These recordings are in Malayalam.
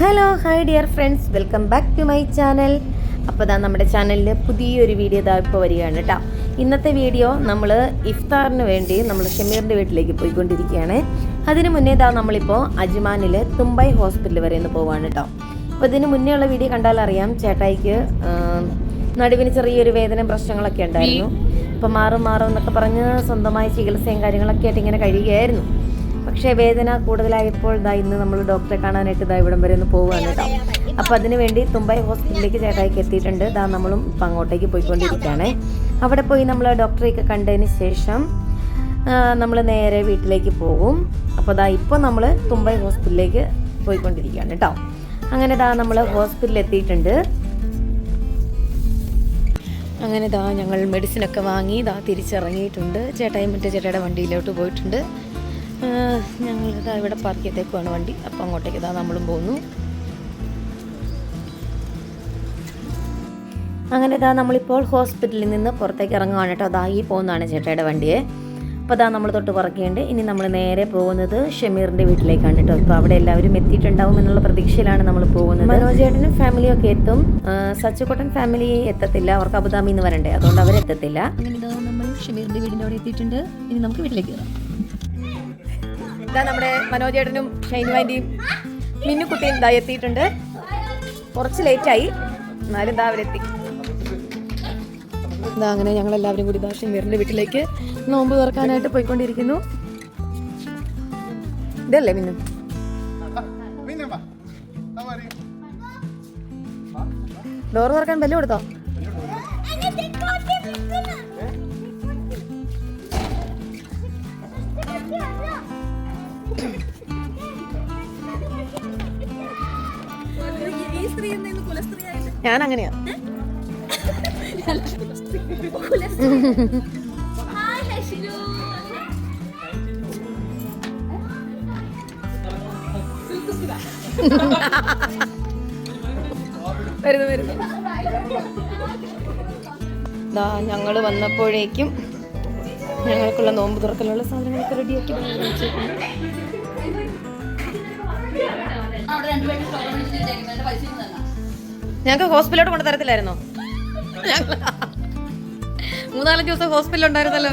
Hello hi dear friends. Welcome back to my channel. അപ്പോൾ ഇതാ നമ്മുടെ ചാനലിൽ പുതിയൊരു വീഡിയോ ഇതാ ഇപ്പോൾ വരികയാണ് കേട്ടോ ഇന്നത്തെ വീഡിയോ നമ്മൾ ഇഫ്താറിന് വേണ്ടി നമ്മൾ ഷമീറിന്റെ വീട്ടിലേക്ക് പോയിക്കൊണ്ടിരിക്കുകയാണ്. അതിന് മുന്നേ ഇതാ നമ്മളിപ്പോൾ അജ്മാനിൽ തുമ്പൈ ഹോസ്പിറ്റൽ വരെ ഒന്ന് പോവാണ് കേട്ടോ അപ്പോൾ ഇതിന് മുന്നേ ഉള്ള വീഡിയോ കണ്ടാൽ അറിയാം ചേട്ടായിക്ക് നടുവിന് ചെറിയൊരു വേദന പ്രശ്നങ്ങളൊക്കെ ഉണ്ടായിരുന്നു. അപ്പോൾ മാറും മാറും എന്നൊക്കെ പറഞ്ഞ് സ്വന്തമായ ചികിത്സയും കാര്യങ്ങളൊക്കെ ആയിട്ട് ഇങ്ങനെ കഴിയുകയായിരുന്നു. പക്ഷേ വേദന കൂടുതലായപ്പോൾ ഇതാ ഇന്ന് നമ്മൾ ഡോക്ടറെ കാണാനായിട്ട് ഇതാ ഇവിടം വരെ ഒന്ന് പോവുകയാണ് കേട്ടോ. അപ്പോൾ അതിന് വേണ്ടി തുമ്പൈ ഹോസ്പിറ്റലിലേക്ക് ചേട്ടായിക്ക് എത്തിയിട്ടുണ്ട്. ഇതാ നമ്മളും ഇപ്പം അങ്ങോട്ടേക്ക് പോയിക്കൊണ്ടിരിക്കുകയാണ്. അവിടെ പോയി നമ്മൾ ഡോക്ടറെയൊക്കെ കണ്ടതിന് ശേഷം നമ്മൾ നേരെ വീട്ടിലേക്ക് പോകും. അപ്പോൾ ഇതാ ഇപ്പോൾ നമ്മൾ തുമ്പൈ ഹോസ്പിറ്റലിലേക്ക് പോയിക്കൊണ്ടിരിക്കുകയാണ് കേട്ടോ. അങ്ങനെ ഇതാ നമ്മൾ ഹോസ്പിറ്റലിൽ എത്തിയിട്ടുണ്ട്. അങ്ങനെ ഇതാ ഞങ്ങൾ മെഡിസിനൊക്കെ വാങ്ങി ഇതാ തിരിച്ചിറങ്ങിയിട്ടുണ്ട്. ചേട്ടായി മറ്റേ ചേട്ടയുടെ വണ്ടിയിലോട്ട് പോയിട്ടുണ്ട്. ഞങ്ങൾ ഇതാ ഇവിടെ പാർക്ക് ചെയ്തേക്കുവാണ് വണ്ടി. അപ്പോൾ അങ്ങോട്ടേക്ക് ഇതാ നമ്മളും പോകുന്നു അങ്ങനെ ഇതാ നമ്മളിപ്പോൾ ഹോസ്പിറ്റലിൽ നിന്ന് പുറത്തേക്ക് ഇറങ്ങുകയാണ് കേട്ടോ. അതാ ഈ പോകുന്നതാണ് ചേട്ടായുടെ വണ്ടിയെ. അപ്പോൾ അതാ നമ്മൾ തൊട്ട് പറക്കേണ്ട. ഇനി നമ്മൾ നേരെ പോകുന്നത് ഷമീറിന്റെ വീട്ടിലേക്കാണ് കേട്ടോ. ഇപ്പോൾ അവിടെ എല്ലാവരും എത്തിയിട്ടുണ്ടാവും എന്നുള്ള പ്രതീക്ഷയിലാണ് നമ്മൾ പോകുന്നത്. മനോജേട്ടനും ഫാമിലിയും ഒക്കെ എത്തും. സച്ചുക്കോട്ടൻ ഫാമിലി എത്തത്തില്ല. അവർക്ക് അബുദാബിയിൽ നിന്ന് വരണ്ടേ. അതുകൊണ്ട് അവരെത്തത്തില്ല. അങ്ങനെ ഇതാ നമ്മൾ ഷമീറിന്റെ വീടിന്റെ അവിടെ എത്തിയിട്ടുണ്ട്. ഇനി നമുക്ക് വീട്ടിലേക്ക് കയറാം. ഇതാ നമ്മുടെ മനോജേട്ടനും ഷൈനുവാന്റെയും മിന്നുക്കുട്ടിയും ഇതാ എത്തിയിട്ടുണ്ട്. കുറച്ച് ലേറ്റായി എന്നാലും ഇതാ അവരെത്തി. ഇതാ അങ്ങനെ ഞങ്ങൾ എല്ലാവരും കൂടി ഇതാ ഷമീറിന്റെ വീട്ടിലേക്ക് നോമ്പ് തുറക്കാനായിട്ട് പോയിക്കൊണ്ടിരിക്കുന്നു. ഇതല്ലേ മിന്നു? ഡോറ് തുറക്കാൻ ബെല്ല് കൊടുത്തോ? ഞാൻ അങ്ങനെയാ വരുന്നു വരുന്നു. ദാ ഞങ്ങൾ വന്നപ്പോഴേക്കും ഞങ്ങൾക്കുള്ള നോമ്പ് തുറക്കലുള്ള സാധനങ്ങളൊക്കെ റെഡിയാക്കി ഞങ്ങൾക്ക് ഹോസ്പിറ്റലോട്ട് കൊണ്ട് തരത്തില്ലായിരുന്നോ മൂന്നാലഞ്ച് ദിവസം ഹോസ്പിറ്റലിൽ ഉണ്ടായിരുന്നല്ലോ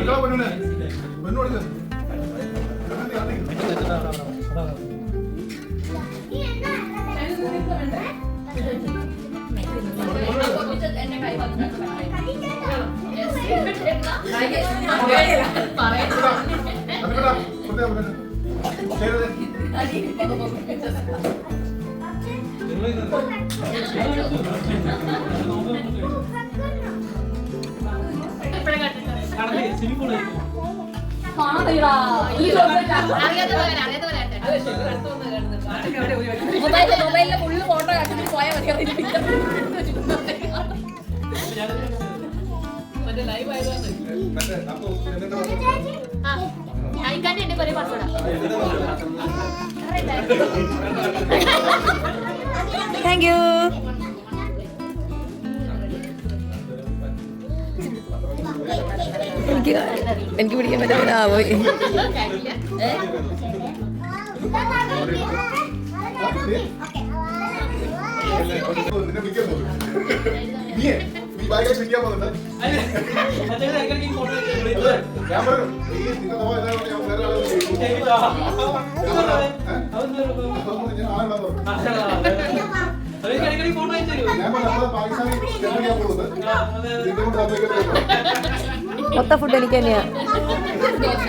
തലൂടലായിരിക്കില്ലേ മൊബൈലിലെ ഫുള്ള് ഫോട്ടോ കണ്ടിട്ട് പോയാൽ മതി എന്നിട്ട് വന്നു. അയക്കാണ്ട് എന്റെ കുറേ പാസ്വേഡാ താങ്ക് യു എനിക്ക് എനിക്ക് പിടിക്കാൻ പറ്റുന്ന ആ പോയി. ഞാൻ പാകിസ്ഥാനിൽ ഞാൻ പോകുന്നത്. മൊത്ത ഫുഡ് എനിക്ക് തന്നെയാ. ദോശ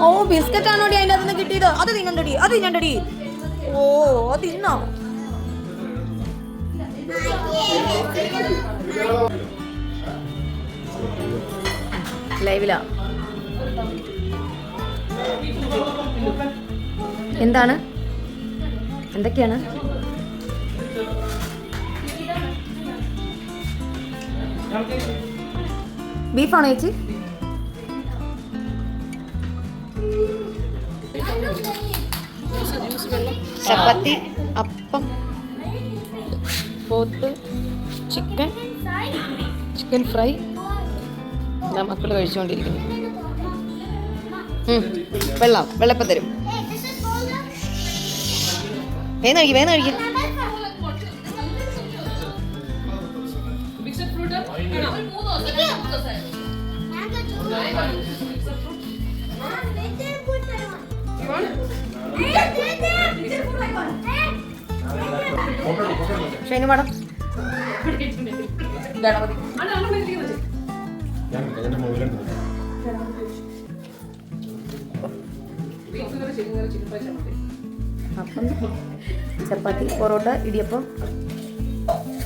ഓ ബിസ്ക്കറ്റ് ആണോടി അതിന്റെ അതിന് കിട്ടിയത്? അത് തിന്നണ്ടടി അത് തിന്നണ്ടടി. ഓ അത് തിന്നോ? ലൈവിലാ. എന്താണ്? എന്തൊക്കെയാണ്? ബീഫാണോ ചേച്ചി? ചപ്പാത്തി അപ്പം പോത്ത് ചിക്കൻ ചിക്കൻ ഫ്രൈ. മക്കൾ കഴിച്ചുകൊണ്ടിരിക്കുന്നു. വെള്ളം വെള്ളപ്പം തരും. വേഗം കഴിക്കും വേഗം കഴിക്കും ഷൈനി മാഡം ഗണപതി ഞാൻ എന്റെ മൊബൈലുണ്ട് appam chapati parotta idiyappam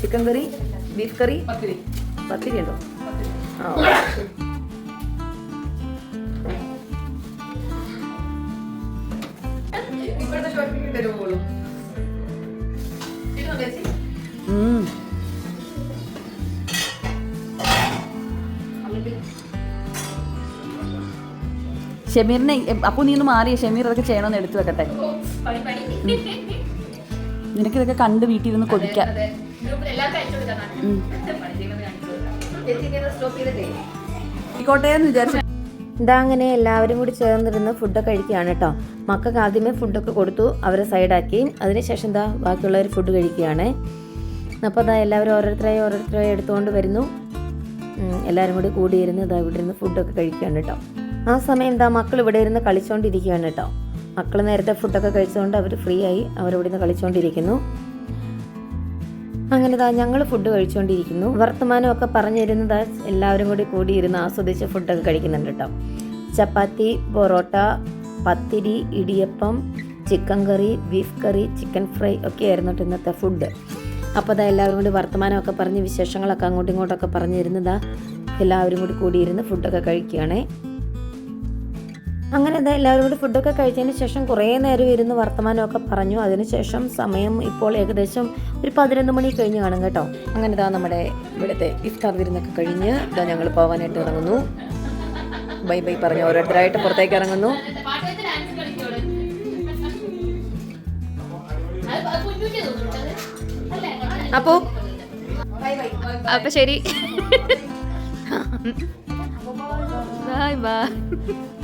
chicken curry beef curry pathiri. ഉണ്ടോ? ആ ഇപ്പോഴത്തെ ഷോപ്പിംഗ് തരുമ്പോഴും ഷമീറിനെ അപ്പൊ നീ ഒന്ന് മാറിയ ഷമീർ അതൊക്കെ ചെയ്യണമെന്ന് എടുത്തു വെക്കട്ടെ. നിനക്ക് ഇതൊക്കെ കണ്ട് വീട്ടിൽ ഇരുന്ന് കൊതിക്കാം. ആയിക്കോട്ടെ എന്ന് വിചാരിച്ചു. ഇതാ അങ്ങനെ എല്ലാവരും കൂടി ചേർന്നിരുന്ന് ഫുഡൊക്കെ കഴിക്കുകയാണ് കേട്ടോ. മക്കൾക്ക് ആദ്യമേ ഫുഡൊക്കെ കൊടുത്തു അവരെ സൈഡാക്കി അതിനുശേഷം എന്താ ബാക്കിയുള്ളവർ ഫുഡ് കഴിക്കുകയാണ്. അപ്പോൾ അതാ എല്ലാവരും ഓരോരുത്തരായി ഓരോരുത്തരായി എടുത്തുകൊണ്ട് വരുന്നു. എല്ലാവരും കൂടി കൂടിയിരുന്ന് ഇതാ ഇവിടെ ഇരുന്ന് ഫുഡൊക്കെ കഴിക്കുകയാണ് കേട്ടോ. ആ സമയം എന്താ മക്കൾ ഇവിടെ ഇരുന്ന് കളിച്ചുകൊണ്ടിരിക്കുകയാണ് കേട്ടോ. മക്കൾ നേരത്തെ ഫുഡൊക്കെ കഴിച്ചുകൊണ്ട് അവർ ഫ്രീ ആയി അവരിവിടെ നിന്ന് കളിച്ചുകൊണ്ടിരിക്കുന്നു അങ്ങനെ താ ഞങ്ങൾ ഫുഡ് കഴിച്ചുകൊണ്ടിരിക്കുന്നു വർത്തമാനമൊക്കെ പറഞ്ഞിരുന്നത് എല്ലാവരും കൂടി കൂടി കൂടിയിരുന്ന് ആസ്വദിച്ച് ഫുഡൊക്കെ കഴിക്കുന്നുണ്ട് കേട്ടോ. Chapati parotta pathiri idiyappam chicken curry beef curry chicken fry ഒക്കെ ആയിരുന്നു ഇന്നത്തെ ഫുഡ് അപ്പോൾ അതാ എല്ലാവരും കൂടി വർത്തമാനമൊക്കെ പറഞ്ഞ് വിശേഷങ്ങളൊക്കെ അങ്ങോട്ടും ഇങ്ങോട്ടൊക്കെ പറഞ്ഞിരുന്നതാ എല്ലാവരും കൂടി കൂടിയിരുന്ന് ഫുഡൊക്കെ കഴിക്കുകയാണേ. അങ്ങനെ എന്താ എല്ലാവരും കൂടി ഫുഡൊക്കെ കഴിച്ചതിന് ശേഷം കുറേ നേരം ഇരുന്ന് വർത്തമാനമൊക്കെ പറഞ്ഞു. അതിനുശേഷം സമയം ഇപ്പോൾ ഏകദേശം ഒരു പതിനൊന്ന് മണി കഴിഞ്ഞ് കാണും കേട്ടോ. അങ്ങനെ ഇതാ നമ്മുടെ ഇവിടുത്തെ ഇഫ്താർ വിരുന്നൊക്കെ കഴിഞ്ഞ് ഇതാ ഞങ്ങൾ പോകാനായിട്ട് ഇറങ്ങുന്നു. ബൈ ബൈ പറഞ്ഞു ഓരോരുത്തരായിട്ട് പുറത്തേക്ക് ഇറങ്ങുന്നു. അപ്പോ? അപ്പൊ ശരി. ബൈ അത്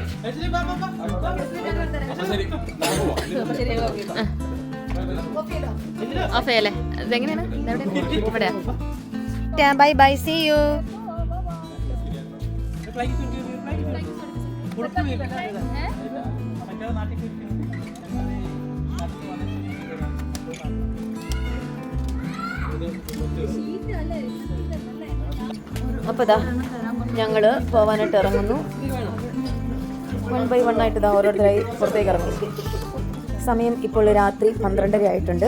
ഓഫ് ചെയ്യല്ലേ? ഇതെങ്ങനെയാണ്? ബൈ ബൈ സി യു അപ്പോൾ ഇതാ ഞങ്ങൾ പോവാനായിട്ട് ഇറങ്ങുന്നു. വൺ ബൈ വൺ ആയിട്ട് ഇതാ ഓരോരുത്തരായി പുറത്തേക്ക് ഇറങ്ങും. സമയം ഇപ്പോൾ രാത്രി പന്ത്രണ്ടര ആയിട്ടുണ്ട്.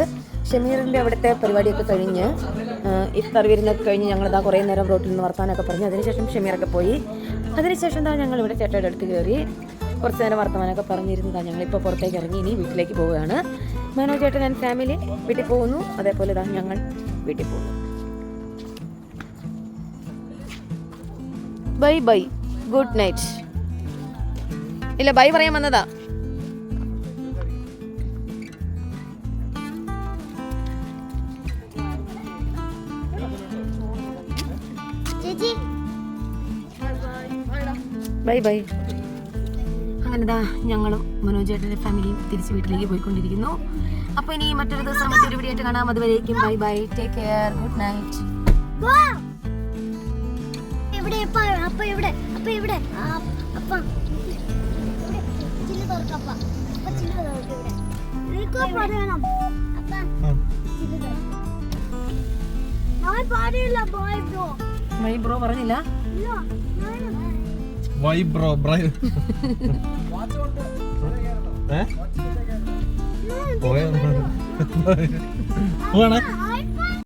ഷമീറിന്റെ അവിടുത്തെ പരിപാടിയൊക്കെ കഴിഞ്ഞ് ഇഫ്താർ വിരുന്നൊക്കെ കഴിഞ്ഞ് ഞങ്ങളിതാ കുറേ നേരം റോട്ടിൽ നിന്ന് വർത്താനൊക്കെ പറഞ്ഞു അതിനുശേഷം ഷമീറൊക്കെ പോയി. അതിനുശേഷം എന്താ ഞങ്ങൾ ഇവിടെ ചേട്ടയുടെ അടുത്ത് കയറി കുറച്ച് നേരം വർത്തമാനമൊക്കെ പറഞ്ഞിരുന്നതാണ് ഞങ്ങളിപ്പോൾ പുറത്തേക്ക് ഇറങ്ങി ഇനി വീട്ടിലേക്ക് പോവുകയാണ്. മനോജ് ചേട്ടൻ ഞാൻ ഫാമിലി വീട്ടിൽ പോകുന്നു. അതേപോലെ ഇതാ ഞങ്ങൾ വീട്ടിൽ പോകുന്നു. ബൈ ബൈ ഗുഡ് നൈറ്റ് ഇല്ല ബൈ പറയാൻ വന്നതാ. Bye bye. അങ്ങനെതാ ഞങ്ങളും മനോജേട്ടന്റെ ഫാമിലിയും തിരിച്ച് വീട്ടിലേക്ക് പോയിക്കൊണ്ടിരിക്കുന്നു. അപ്പോൾ ഇനി മറ്റൊരു ദിവസം മറ്റൊരു വീഡിയോ ആയിട്ട് കാണാം. അതുവരേക്കും bye bye. Take care good night. ഇവിടെ അപ്പൊ ഇവിടെ അപ്പൊ ഇവിടെ അപ്പ. ബ്രോ പറഞ്ഞില്ല? ഇല്ല ഞാൻ വൈ ബ്രോ പോയ? പോണേ